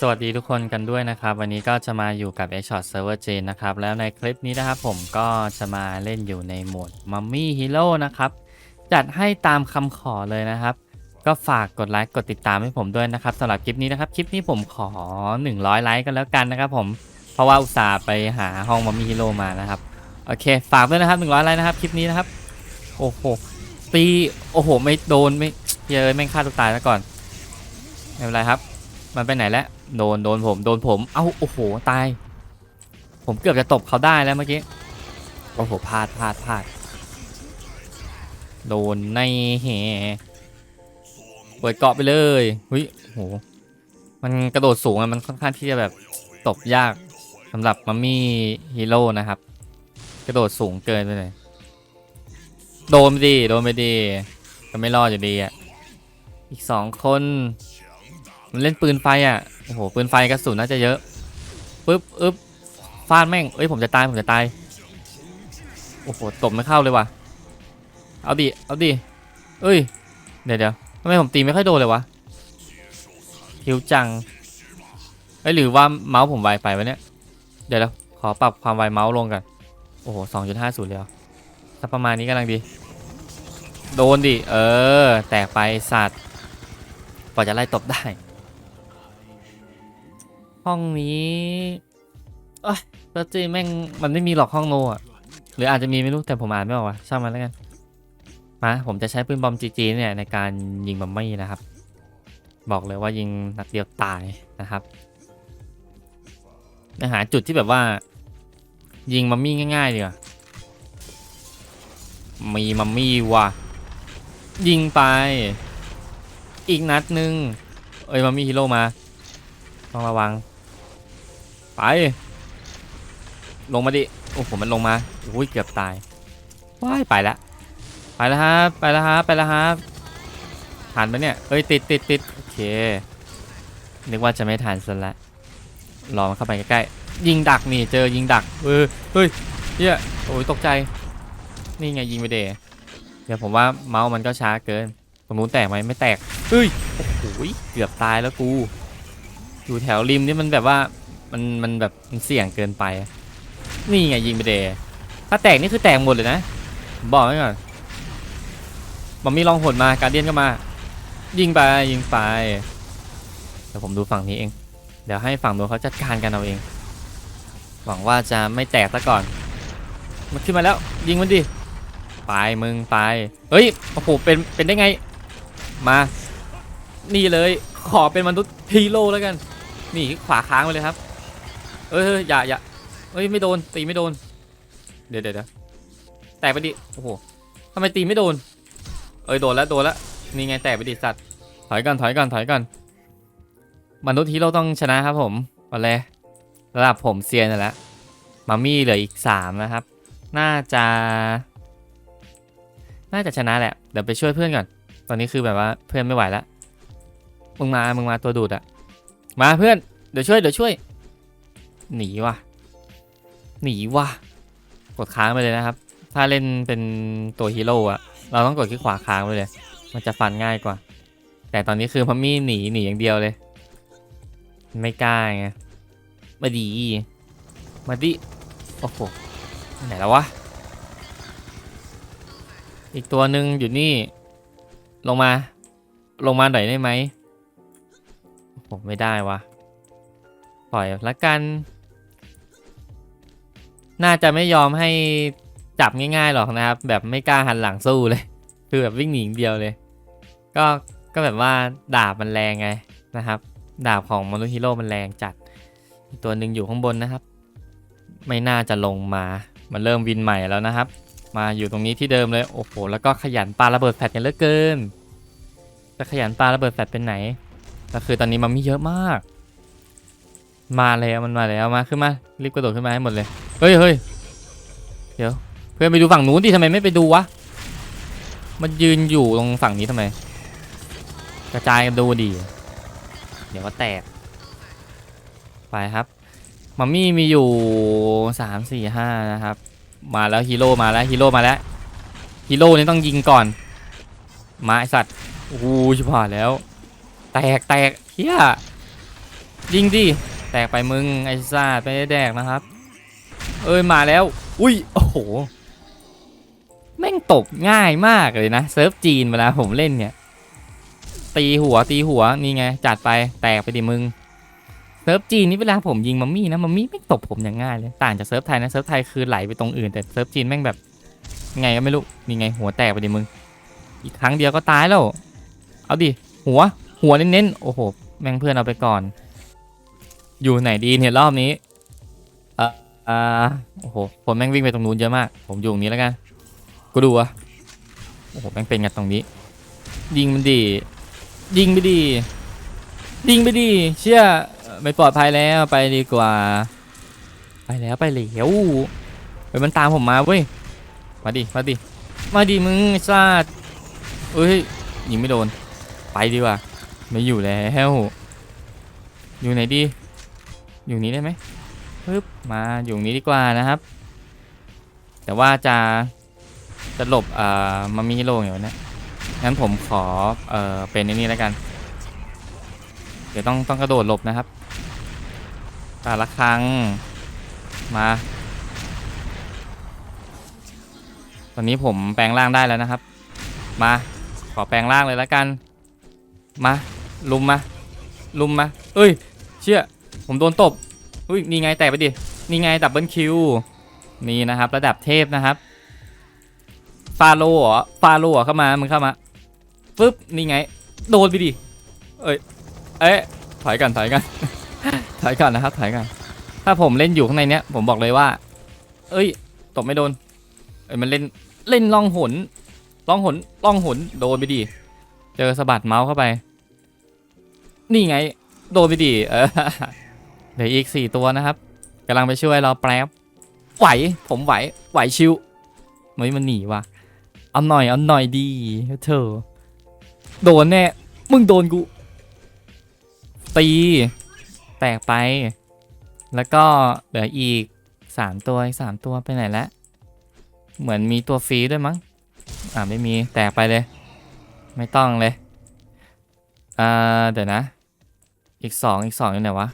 สวัสดีทุกคนกันด้วยนะครับ วันนี้ก็จะมาอยู่กับ a s h o t Server J นะครับ แล้วในคลิปนี้นะครับผมก็จะมาเล่นอยู่ในโหมด Mummy Hero นะครับ จัดให้ตามคำขอเลยนะครับ ก็ฝากกดไลค์กดติดตามให้ผมด้วยนะครับสำหรับคลิปนี้นะครับ คลิปนี้ผมขอ 100 ไลค์กันแล้วกันนะครับผมเพราะว่าอุตส่าห์ไปหาห้อง Mummy Hero มานะครับ โอเค ฝากด้วยนะครับ 100 ไลค์นะครับคลิปนี้นะครับ โอ้โหตีโอ้โห ไม่โดนไม่เยอะแม่งฆ่าตัวตายแล้วก่อนไม่เป็นไรครับ มันไปไหนแล้ว โดนโดนผมโดนผม เอ้าโอ้โหตาย ผมเกือบจะตบเขาได้แล้วเมื่อกี้ โอ้โหพลาดพลาดพลาด โดนในแหเปิดเกาะไปเลยหุยโห มันกระโดดสูงอะมันค่อนข้างที่จะแบบตบยากสำหรับมัมมี่ฮีโร่นะครับ กระโดดสูงเกินไปเลย โดนไปดีโดนไปดีก็ไม่รอดอยู่ดีอะอีกสองคน มันเล่นปืนไฟอะโอ้โหปืนไฟกระสุนน่าจะเยอะปึ๊บอึ๊บฟาดแม่งเอ้ยผมจะตายผมจะตายโอ้โหตบไม่เข้าเลยว่ะเอาดิเอาดิเอ้ยเดี๋ยวเดี๋ยวทำไมผมตีไม่ค่อยโดนเลยวะหิวจังเอ้ยหรือว่าเมาส์ผมไวไปวะเนี่ยเดี๋ยวเดี๋ยวขอปรับความไวเมาส์ลงกันโอ้โหสองจุดห้าศูนย์แล้วสักประมาณนี้กำลังดี โดนดิ เออ แตกไปสัตว์กว่าจะไล่ตบได้ ห้องนี้เอ้ยเปอร์จีแม่งมันไม่มีหรอกห้องโนอะ หรืออาจจะมีไม่รู้แต่ผมอ่านไม่ออกว่ะช่างมันแล้วกัน มาผมจะใช้ปืนบอมจีจีเนี่ยในการยิงบัมมี่นะครับ บอกเลยว่ายิงนัดเดียวตายนะครับหาจุดที่แบบว่า ยิงมัมมี่ง่ายๆดีกว่ามีมัมมี่ว่ะ ยิงไป อีกนัดหนึ่งเอ้ยมัมมี่ฮีโร่มา ต้องระวัง ไป ลงมาดิ โอ้โห มันลงมาอุ้ย เกือบตาย ว้าย ไปแล้ว ไปแล้วฮะไปแล้วฮะไปแล้วฮะทันปะเนี่ย เอ้ย ติดติดติดโอเค นึกว่าจะไม่ทันซะแล้วรอมันเข้าไปใกล้ๆ ยิงดักนี่ เจอยิงดัก เออ เฮ้ยเฮียโอ้ย ตกใจ นี่ไงยิงไปเดเดี๋ยวผมว่าเมาส์มันก็ช้าเกิน ตรงนู้นแตกไหมไม่แตกเฮ้ย โอ้โห เกือบตายแล้วกู อยู่แถวริมนี่มันแบบว่า มันมันแบบมันเสี่ยงเกินไป นี่ไงยิงไปเดถ้าแตกนี่คือแตกหมดเลยนะบอกไว้ก่อนบอมมี่ลองหดมาการเดียนก็มา ยิงไปยิงไปเดี๋ยวผมดูฝั่งนี้เอง เดี๋ยวให้ฝั่งนู้นเขาจัดการกันเอาเอง หวังว่าจะไม่แตกซะก่อน มันขึ้นมาแล้วยิงมันดิไปมึงไปเฮ้ยโอ้โหเป็นเป็นได้ไง มานี่เลยขอเป็นมนุษย์ฮีโร่แล้วกัน นี่ขวาค้างไปเลยครับ เอ้ยเฮ้ยอย่าอย่าเอ้ยไม่โดนตีไม่โดน เดี๋ยวเดี๋ยวแตกไปดิโอ้โหทำไมตีไม่โดน เอ้ยโดนแล้วโดนแล้วนี่ไงแตกไปดิสัตว์ถอยก่อนถอยก่อนถอยก่อนมนุษย์ฮีโร่ต้องชนะครับผมวันแรกระดับผมเซียนแล้วมามี่เหลืออีกสามนะครับ น่าจะ น่าจะชนะแหละเดี๋ยวไปช่วยเพื่อนก่อน ตอนนี้คือแบบว่าเพื่อนไม่ไหวแล้วมึงมามึงมาตัวดูดอะมาเพื่อนเดี๋ยวช่วยเดี๋ยวช่วย หนีว่ะ หนีว่ะ กดค้างไปเลยนะครับ ถ้าเล่นเป็นตัวฮีโร่อะเราต้องกดที่ขวาค้างไปเลย มันจะฟันง่ายกว่า แต่ตอนนี้คือพัมมี่หนีหนีอย่างเดียวเลย ไม่กล้าไง มาดี มาดิ โอ้โห ไหนแล้ววะ อีกตัวหนึ่งอยู่นี่ ลงมา ลงมาหน่อยได้ไหมผมไม่ได้วะ ปล่อยละกัน น่าจะไม่ยอมให้จับง่ายๆหรอกนะครับ แบบไม่กล้าหันหลังสู้เลย คือแบบวิ่งหนีอย่างเดียวเลย ก็ก็แบบว่าดาบมันแรงไงนะครับ ดาบของมนุษย์ฮีโร่มันแรงจัด ตัวหนึ่งอยู่ข้างบนนะครับ ไม่น่าจะลงมามันเริ่มวินใหม่แล้วนะครับ มาอยู่ตรงนี้ที่เดิมเลยโอ้โหแล้วก็ขยันปาระเบิดแฟลชกันเหลือเกินจะขยันปาระเบิดแฟลชเป็นไหนก็คือตอนนี้มันมีเยอะมาก มาแล้วมันมาแล้วมาขึ้นมารีบกระโดดขึ้นมาให้หมดเลยเฮ้ยเฮ้ยเดี๋ยวเพื่อนไปดูฝั่งนู้นดิทำไมไม่ไปดูวะมันยืนอยู่ตรงฝั่งนี้ทำไม กระจายกันดูดิเดี๋ยวก็แตก ไปครับมัมมี่มีอยู่สามสี่ห้านะครับ มาแล้วฮีโร่มาแล้วฮีโร่มาแล้วฮีโร่นี่ต้องยิงก่อนมาไอสัตว์โอ้โหชิบหายแล้ว แตกแตกเฮียยิงดิ แตกไปมึงไอ้ซาไปได้แดกนะครับ เอ้ยมาแล้ว อุ้ยโอ้โหแม่งตกง่ายมากเลยนะเซิร์ฟจีนเวลาผมเล่นเนี่ย ตีหัวตีหัวนี่ไงจัดไปแตกไปดิมึงเซิร์ฟจีนนี่เวลาผมยิงมัมมี่นะมัมมี่ไม่ตบผมอย่างง่ายเลยต่างจากเซิร์ฟไทยนะเซิร์ฟไทยคือไหลไปตรงอื่นแต่เซิร์ฟจีนแม่งแบบไงก็ไม่รู้นี่ไงหัวแตกไปดิมึง อีกครั้งเดียวก็ตายแล้ว เอาดิหัวหัวเน้นๆโอ้โหแม่งเพื่อนเอาไปก่อน อยู่ไหนดีเนี่ยรอบนี้เอ่ออ่าโอ้โหผมแม่งวิ่งไปตรงนู้นเยอะมาก ผมอยู่ตรงนี้แล้วกันกูดูอะโอ้โหแม่งเป็นกันตรงนี้ ยิงมันดียิงไปดียิงไปดีเชื่อไม่ปลอดภัยแล้วไปดีกว่า ไปแล้วไปแล้วเฮ้ยมันตามผมมาเว้ยมาดิมาดิมาดิมึงซาดเอ้ยยิงไม่โดน ไปดีกว่า ไม่อยู่แล้ว อยู่ไหนดี อยู่นี้ได้ไหมปึ๊บมาอยู่นี้ดีกว่านะครับ แต่ว่าจะจะหลบเอ่อมามีโร่อย่นี้งั้นผมขอเอ่อเป็นไอ้นี่แล้วกัน เดี๋ยวต้องต้องกระโดดหลบนะครับแตาละครั้งมาตอนนี้ผมแปลงร่างได้แล้วนะครับ มา ขอแปลงร่างเลยแล้วกัน มา ลุมมา ลุมมา เอ้ย เชื่อ ผมโดนตบอุ้ยนี่ไงแตกไปดิ นี่ไงดับเบิลคิว นี่นะครับ ระดับเทพนะครับ ฟาโลเหรอฟาโลเหรอเข้ามา มึงเข้ามาปึ๊บ นี่ไง โดนไปดิ เอ้ย เอ๊ะถอยกันถอยกันถอยกันนะครับถอยกัน ถ้าผมเล่นอยู่ข้างในเนี้ย ผมบอกเลยว่า เอ้ย ตบไม่โดน เอ้ย มันเล่น เล่นล่องหนล่องหนล่องหนโดนไปดิ เจอสะบัดเมาส์เข้าไป นี่ไง โดนไปดิ เออ เหลืออีกสี่ตัวนะครับกำลังไปช่วยเราแป๊บไหว ผมไหว ไหวชิวไม่มันหนีว่ะ เอาหน่อยเอาหน่อยดีเธอ โดนแน่ มึงโดนกู ตี แตกไป แล้วก็เหลืออีกสามตัวสามตัวไปไหนแล้ว เหมือนมีตัวฟรีด้วยมั้ง อ่าไม่มี แตกไปเลย ไม่ต้องเลย อ่าเดี๋ยวนะ อีกสองอีกสองอยู่ไหนวะ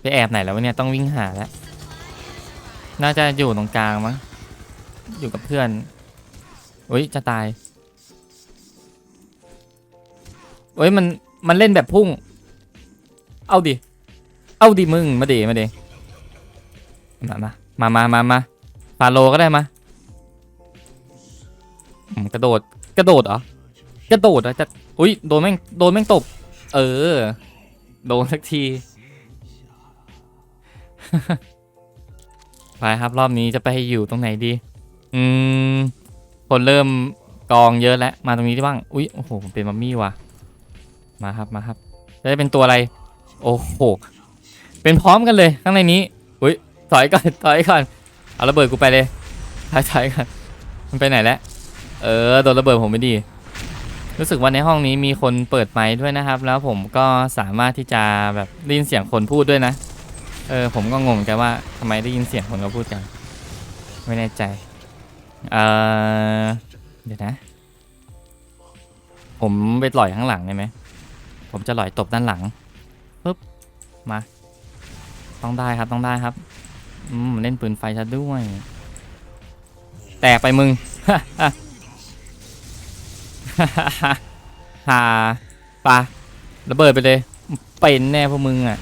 ไปแอบไหนแล้ววะเนี่ยต้องวิ่งหาแล้ว น่าจะอยู่ตรงกลางมั้ง อยู่กับเพื่อน อุ้ยจะตายเอ้ยมันมันเล่นแบบพุ่ง เอาดิ เอาดิมึงมาดิมาดิมามามามามามาฟาโลก็ได้มากระโดด กระโดดเหรอ กระโดดเหรอจะ อุ้ยโดนแม่ง โดนแม่งตบ เออ โดนสักที ไปครับรอบนี้จะไปอยู่ตรงไหนดี อืม คนเริ่มกองเยอะแล้ว มาตรงนี้ได้บ้าง อุ๊ย โอ้โหผมเป็นมัมมี่ว่ะ มาครับ มาครับ จะได้เป็นตัวอะไร โอ้โห เป็นพร้อมกันเลยข้างในนี้ อุ๊ย ถอยก่อน ถอยก่อน เอาระเบิดกูไปเลย ถอยถอยก่อน มันไปไหนแล้ว เออ โดนระเบิดผมไม่ดี รู้สึกว่าในห้องนี้มีคนเปิดไมค์ด้วยนะครับ แล้วผมก็สามารถที่จะแบบได้ยินเสียงคนพูดด้วยนะ เออผมก็งงกันว่าทำไมได้ยินเสียงคนเขาพูดกัน ไม่แน่ใจ เออเดี๋ยวนะ ผมไปลอยข้างหลังได้ไหม ผมจะลอยตบด้านหลังปุ๊บมา ต้องได้ครับต้องได้ครับ อืมเล่นปืนไฟซะด้วย แตกไปมึงหาปะระเบิดไปเลย เป็นแน่พวกมึงอะ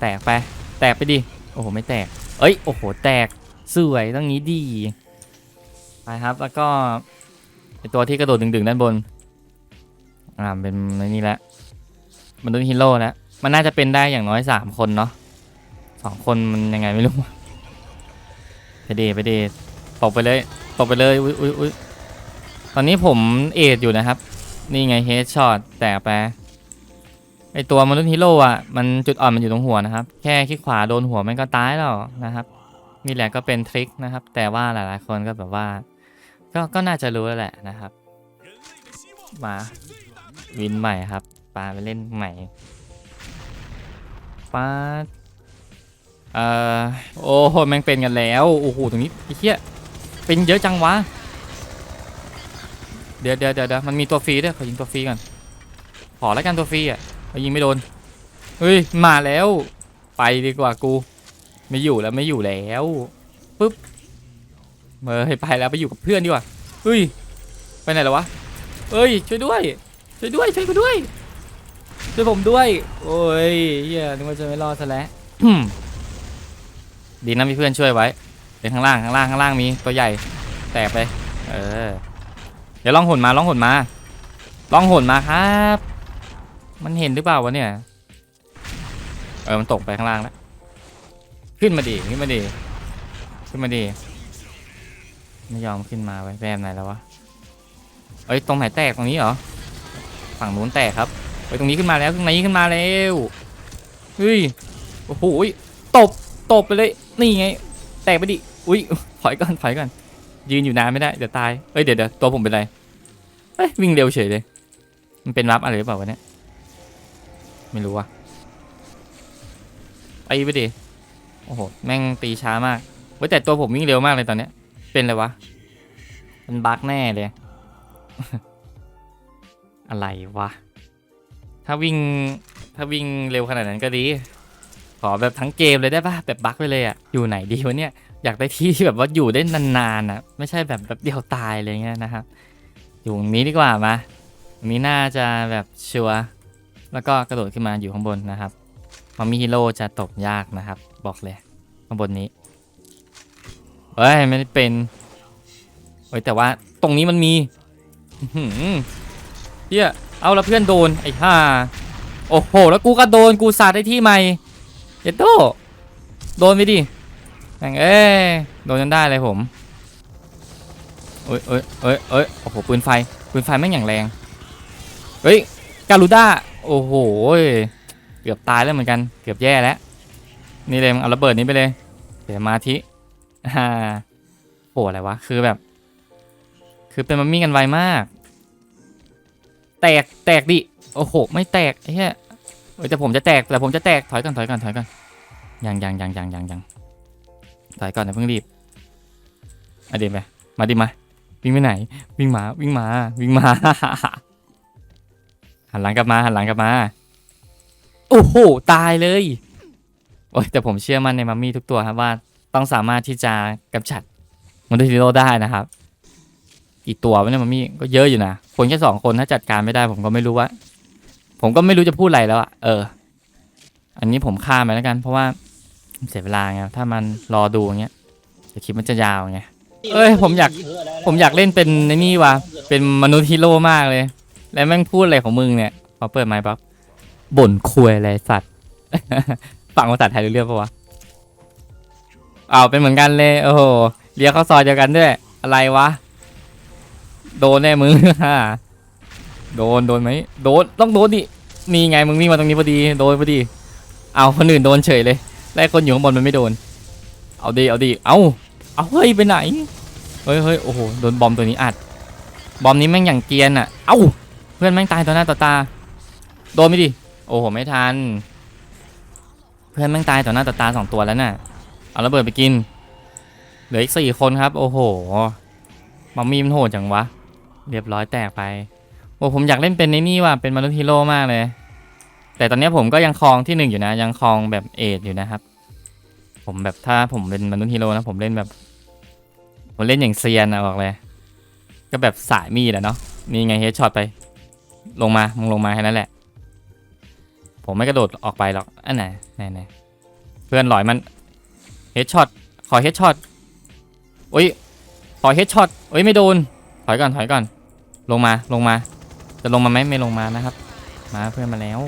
แตกไป แตกไปดิ โอ้โห ไม่แตก เอ้ย โอ้โห แตก สวยต้องงี้ดี ไปครับ แล้วก็ตัวที่กระโดดดึงๆด้านบน อ่า เป็นในนี่แหละ มันต้องฮีโร่แล้ว มันน่าจะเป็นได้อย่างน้อยสามคนเนาะสองคนมันยังไงไม่รู้ ไปเดไปเดตกไปเลยตกไปเลย อุ้ยอุ้ยอุ้ยตอนนี้ผมเอดอยู่นะครับ นี่ไงเฮดช็อตแตกไป ไอตัวมนุษย์ฮีโร่อะมันจุดอ่อนมันอยู่ตรงหัวนะครับ แค่คลิกขวาโดนหัวมันก็ตายแล้วนะครับนี่แหละก็เป็นทริคนะครับ แต่ว่าหลายๆคนก็แบบว่า ก็ก็น่าจะรู้แล้วแหละนะครับ มาวินใหม่ครับปาไปเล่นใหม่ปาเอ่อโอ้โหแม่งเป็นกันแล้วโอ้โหตรงนี้ไอ้เหี้ยเป็นเยอะจังวะเดี๋ยวเดี๋ยวเดี๋ยวเดี๋ยวมันมีตัวฟรีด้วยขอยิงตัวฟรีก่อนขอแล้วกันตัวฟรีอะ ยิงไม่โดน เฮ้ย มาแล้ว ไปดีกว่ากู ไม่อยู่แล้วไม่อยู่แล้วปุ๊บเมื่อไปแล้วไปอยู่กับเพื่อนดีกว่าเฮ้ย ไปไหนแล้ววะเอ้ย ช่วยด้วย ช่วยด้วย ช่วยกูด้วย ช่วยผมด้วย โอ้ยเฮียนึกว่าจะไม่รอดซะแล้วดีนะมีเพื่อนช่วยไว้เดี๋ยวข้างล่างข้างล่างข้างล่างมีตัวใหญ่ แตกไป เออ เดี๋ยวลองหนมาลองหนมาลองหนมาครับ มันเห็นหรือเปล่าวะเนี่ย เออ มันตกไปข้างล่างแล้ว ขึ้นมาดิ ขึ้นมาดิ ขึ้นมาดิ ไม่ยอมขึ้นมาไว้แบบไหนแล้ววะ เอ้ย ตรงไหนแตกตรงนี้เหรอ ฝั่งนู้นแตกครับเอ้ยตรงนี้ขึ้นมาแล้วตรงนี้ขึ้นมาแล้ว เฮ้ย โอ้โหตบ ตบไปเลย นี่ไง แตกไปดิ อุ้ย ถอยก่อน ถอยก่อน ยืนอยู่นานไม่ได้ เดี๋ยวตาย เอ้ย เดี๋ยวเดี๋ยวตัวผมเป็นไรเอ้ย วิ่งเร็วเฉยเลย มันเป็นรับอะไรหรือเปล่าวะเนี่ย ไม่รู้ว่ะไปไปดิ โอ้โห แม่งตีช้ามากเว้ยแต่ตัวผมวิ่งเร็วมากเลยตอนเนี้ย เป็นอะไรวะเป็นบั๊กแน่เลย อะไรวะ ถ้าวิ่ง ถ้าวิ่งเร็วขนาดนั้นก็ดี ขอแบบทั้งเกมเลยได้ปะแบบบั๊กไปเลยอะอยู่ไหนดีวะเนี่ย อยากได้ที่ที่แบบว่าอยู่ได้นานๆอะไม่ใช่แบบแบบเดียวตายอะไรเงี้ยนะครับ อยู่ตรงนี้ดีกว่ามาตรงนี้น่าจะแบบชัวร์ แล้วก็กระโดดขึ้นมาอยู่ข้างบนนะครับมามีฮีโร่จะตกยากนะครับ บอกเลย ข้างบนนี้เฮ้ยไม่ได้เป็นเฮ้ยแต่ว่าตรงนี้มันมีเฮียเอาล้วเพื่อนโดนไอ้ห่าโอ้โห แล้วกูก็โดนกูสาดได้ที่ใหม่เจโตโดนไปดิแม่งเอ้ยโดนจนได้เลยผมเอ้ยเอ้ยเอ้ยเอ้ยโอ้โหปืนไฟปืนไฟแม่งอย่างแรงเฮ้ยการูด้า โอ้โหเกือบตายแล้วเหมือนกันเกือบแย่แล้ว นี่เลยเอาระเบิดนี้ไปเลยเดี๋ยวมาทิอ่าโอ้อะไรวะ คือแบบ คือเป็นมัมมี่กันไวมาก แตกแตกดิ โอ้โห ไม่แตกไอ้เหี้ยเอ้แต่ผมจะแตกแต่ผมจะแตกถอยก่อนถอยก่อนถอยก่อนยังยังยังยังยังยังถอยก่อนนะเพิ่งรีบมาดิไปมาดิมาวิ่งไปไหน วิ่งหมาวิ่งหมาวิ่งหมา หันหลังกลับมาหันหลังกลับมา โอ้โห ตายเลยโอ้ยแต่ผมเชื่อมั่นในมัมมี่ทุกตัวครับว่าต้องสามารถที่จะกำจัดมอนเตฮิโร่ได้นะครับ กี่ตัววะเนี่ยมัมมี่ก็เยอะอยู่นะ คนแค่สองคนถ้าจัดการไม่ได้ ผมก็ไม่รู้ว่า ผมก็ไม่รู้จะพูดอะไรแล้วอะเออ อันนี้ผมข้ามไปแล้วกัน เพราะว่าเสียเวลาไงถ้ามันรอดูอย่างเงี้ยเดี๋ยวคลิปมันจะยาวไงเอ้ยผมอยากผมอยากเล่นเป็นในนี่ว่ะเป็นมนุษย์ฮีโร่มากเลย แล้วแม่งพูดอะไรของมึงเนี่ยพอเปิดไมค์ปั๊บบ่นคุยอะไรสัตว์ฟังภาษาไทยรู้เรื่องปะวะเอาเป็นเหมือนกันเลยโอ้โหเรียกเข้าซอยเดียวกันด้วย อะไรวะ โดนแน่มึงโดนโดนไหมโดนต้องโดนดินี่ไงมึงวิ่งมาตรงนี้พอดีโดนพอดี เอาคนอื่นโดนเฉยเลยแล้คนอยู่ข้างบนมันไม่โดน เอาดีเอาดีเอาเอาเฮ้ยไปไหนเฮ้ยเฮ้ยโอ้โหโดนบอมตัวนี้อัด บอมนี้แม่งอย่างเกียนอะ เอ้า เพื่อนแม่งตายต่อหน้าต่อตา โดนไปดิ โอ้โห ไม่ทัน เพื่อนแม่งตายต่อหน้าต่อตาสองตัวแล้วน่ะ เอาระเบิดไปกิน เหลืออีกสี่คนครับ โอ้โห มัมมี่มันโหดจังวะ เรียบร้อยแตกไป โอ้ผมอยากเล่นเป็นในนี่ว่ะ เป็นมนุษย์ฮีโร่มากเลย แต่ตอนนี้ผมก็ยังครองที่หนึ่งอยู่นะ ยังครองแบบเอทอยู่นะครับ ผมแบบถ้าผมเป็นมนุษย์ฮีโร่นะ ผมเล่นแบบ ผมเล่นอย่างเซียนอะบอกเลย ก็แบบสายมีดอะเนาะ นี่ไงเฮดช็อตไป ลงมา มึงลงมาแค่นั้นแหละ ผมไม่กระโดดออกไปหรอก อันไหนไหนไหนเพื่อนหลอยมัน เฮดช็อต ขอเฮดช็อตโอ้ย ขอเฮดช็อตเอ้ยไม่โดน ถอยก่อน ถอยก่อน ลงมา ลงมา จะลงมาไหมไม่ลงมานะครับ มาเพื่อนมาแล้ว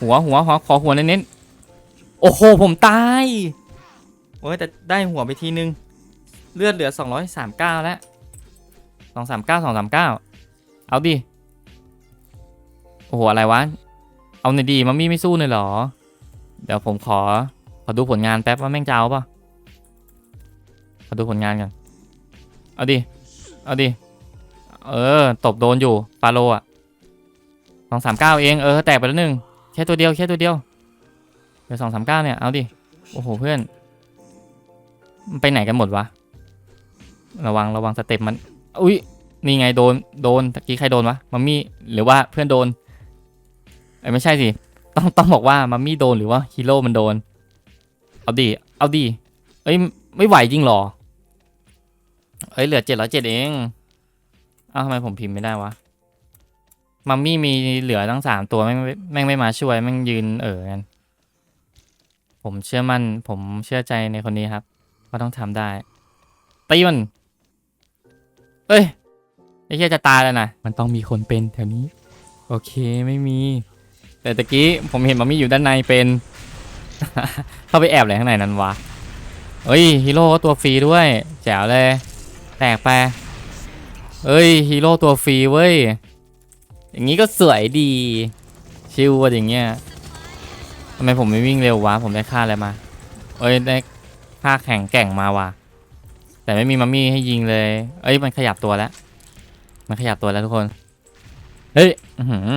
หัวหัวหัวขอหัวเน้นๆ โอ้โห ผมตายโอ้ยแต่ได้หัวไปทีนึง เลือดเหลือ 239 แล้ว 239 239 เอาดิ อ้โหอะไรวะ เอาหน่อยดีมัมมี่ไม่สู้เลยเหรอ เดี๋ยวผมขอ ขอดูผลงานแป๊บว่าแม่งจะเอาปะขอดูผลงานกัน เอาดิ เอาดิ เออ ตบโดนอยู่ฟาโลอะสองสามเก้าเอง เออ แตกไปแล้วหนึ่งแค่ตัวเดียว แค่ตัวเดียว เดี๋ยวสองสามเก้าเนี่ย เอาดิ โอ้โห เพื่อน มันไปไหนกันหมดวะ ระวัง ระวังสเต็ปมัน อุ้ยนี่ไงโดน โดน ตะกี้ใครโดนวะ มัมมี่ หรือว่าเพื่อนโดน อ้ไม่ใช่สิ ต้องต้องบอกว่ามัมมี่โดนหรือว่าฮีโร่มันโดน เอาดิเอาดิเอ้ยไม่ไหวจริงหรอ เอ้ยเหลือเจ็ดร้อยเจ็ดเองเอ้าทำไมผมพิมพ์ไม่ได้วะ มัมมี่มีเหลือตั้งสามตัวแม่งไม่แม่งไม่มาช่วยแม่งยืนเออกัน ผมเชื่อมั่น ผมเชื่อใจในคนนี้ครับว่าต้องทำได้ตีมัน เอ้ยไอ้เหี้ยจะตายแล้วนะ มันต้องมีคนเป็นแถวนี้ โอเคไม่มี แต่ตะกี้ผมเห็นมัมมี่อยู่ด้านในเป็น เข้าไปแอบอะไรข้างในนั้นวะเฮ้ยฮีโร่ตัวฟรีด้วยแจ๋วเลยแตกไปเอ้ยฮีโร่ตัวฟรีเว้ยอย่างนี้ก็สวยดีชิวว่ะอย่างเงี้ยทำไมผมไม่วิ่งเร็ววะผมได้ค่าอะไรมาเอ้ยได้ค่าแข่งแก่งมาว่ะแต่ไม่มีมัมมี่ให้ยิงเลย เอ้ยมันขยับตัวแล้ว มันขยับตัวแล้วทุกคน เฮ้ย อือหือ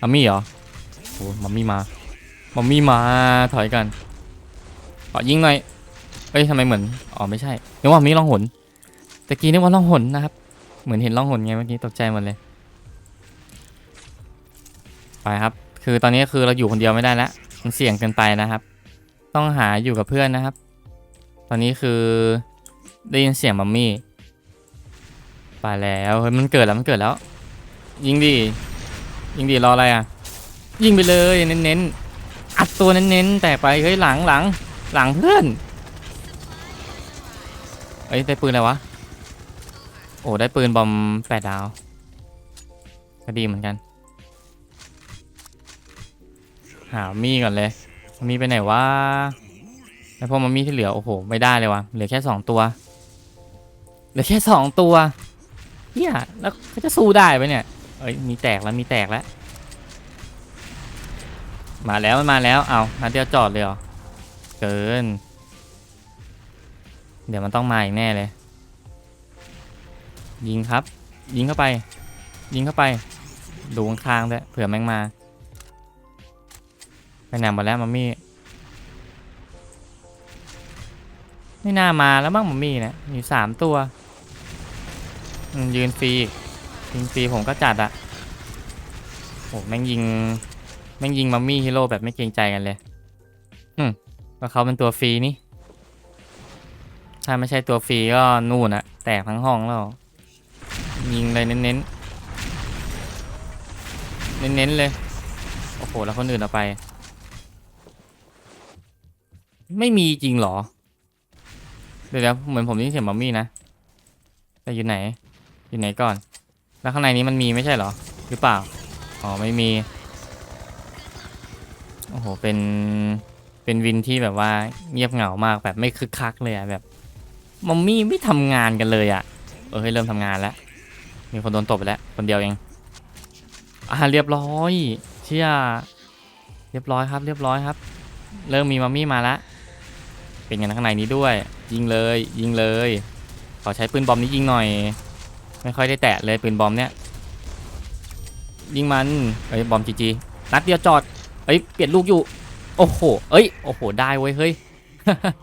มัมมี่เหรอ โอ้มัมมี่มา มัมมี่มา ถอยกันขอยิงหน่อย เอ้ยทำไมเหมือน อ๋อไม่ใช่นึกว่ามีล่องหนตะกี้นึกว่าล่องหนนะครับ เหมือนเห็นล่องหนไงเมื่อกี้ตกใจหมดเลย ไปครับ คือตอนนี้คือเราอยู่คนเดียวไม่ได้แล้ว มันเสี่ยงเกินไปนะครับ ต้องหาอยู่กับเพื่อนนะครับ ตอนนี้คือได้ยินเสียงมัมมี่ ไปแล้ว เฮ้ยมันเกิดแล้วมันเกิดแล้ว ยิงดิยิงดิรออะไรอะ ยิงไปเลยเน้นๆอัดตัวเน้นๆแต่ไปเฮ้ยหลังหลังหลังเพื่อนเอ้ยได้ปืนอะไรวะโอ้ได้ปืนบอมแปดดาวก็ดีเหมือนกัน หามีก่อนเลยมีไปไหนวะแล้วพอมามีที่เหลือโอ้โหไม่ได้เลยวะเหลือแค่สองตัวเหลือแค่สองตัวเฮียแล้วเขาจะสู้ได้ไหมเนี่ยเอ้ยมีแตกแล้วมีแตกแล้ว มาแล้วมันมาแล้ว เอานัดเดียวจอดเลยเหรอ เกิน เดี๋ยวมันต้องมาอีกแน่เลย ยิงครับ ยิงเข้าไป ยิงเข้าไป ดูข้างๆด้วยเผื่อแม่งมา ไปไหนหมดแล้วมัมมี่ ไม่น่ามาแล้วมั้งมัมมี่นะมีสามตัว ยืนฟรียิงฟรีผมก็จัดอะโอ้แม่งยิง แม่งยิงมัมมี่ฮีโร่แบบไม่เกรงใจกันเลยอืมก็เขาเป็นตัวฟรีนี่ ถ้าไม่ใช่ตัวฟรีก็นู่นอะแตกทั้งห้องแล้ว ยิงเลยเน้นๆเน้นๆเลย โอ้โห แล้วคนอื่นเอาไป ไม่มีจริงเหรอ เดี๋ยวๆเหมือนผมได้ยินเสียงมัมมี่นะ แต่อยู่ไหน อยู่ไหนก่อน แล้วข้างในนี้มันมีไม่ใช่เหรอ หรือเปล่า อ๋อ ไม่มีโอ้โห เป็น เป็นวินที่แบบว่าเงียบเหงามากแบบไม่คึกคักเลยอะแบบมัมมี่ไม่ทำงานกันเลยอะเออให้ยเริ่มทำงานแล้ว มีคนโดนตบไปแล้ว คนเดียวเอง อ่าเรียบร้อย เชี่ยเรียบร้อยครับ เรียบร้อยครับ เริ่มมีมัมมี่มาแล้วเป็นกันข้างในนี้ด้วย ยิงเลย ยิงเลย ขอใช้ปืนบอมนี้ยิงหน่อย ไม่ค่อยได้แตะเลยปืนบอมเนี้ยยิงมันเอ้ยบอมจีจีนัดเดียวจอด เอ้ยเปลี่ยนลูกอยู่ โอ้โห เอ้ย โอ้โห ได้เว้ย เฮ้ย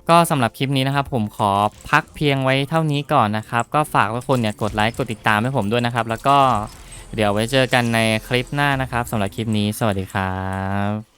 ก็สำหรับคลิปนี้นะครับ ผมขอพักเพียงไว้เท่านี้ก่อนนะครับ ก็ฝากทุกคนเนี่ยกดไลค์ กดติดตามให้ผมด้วยนะครับ แล้วก็เดี๋ยวไว้เจอกันในคลิปหน้านะครับสำหรับคลิปนี้ สวัสดีครับ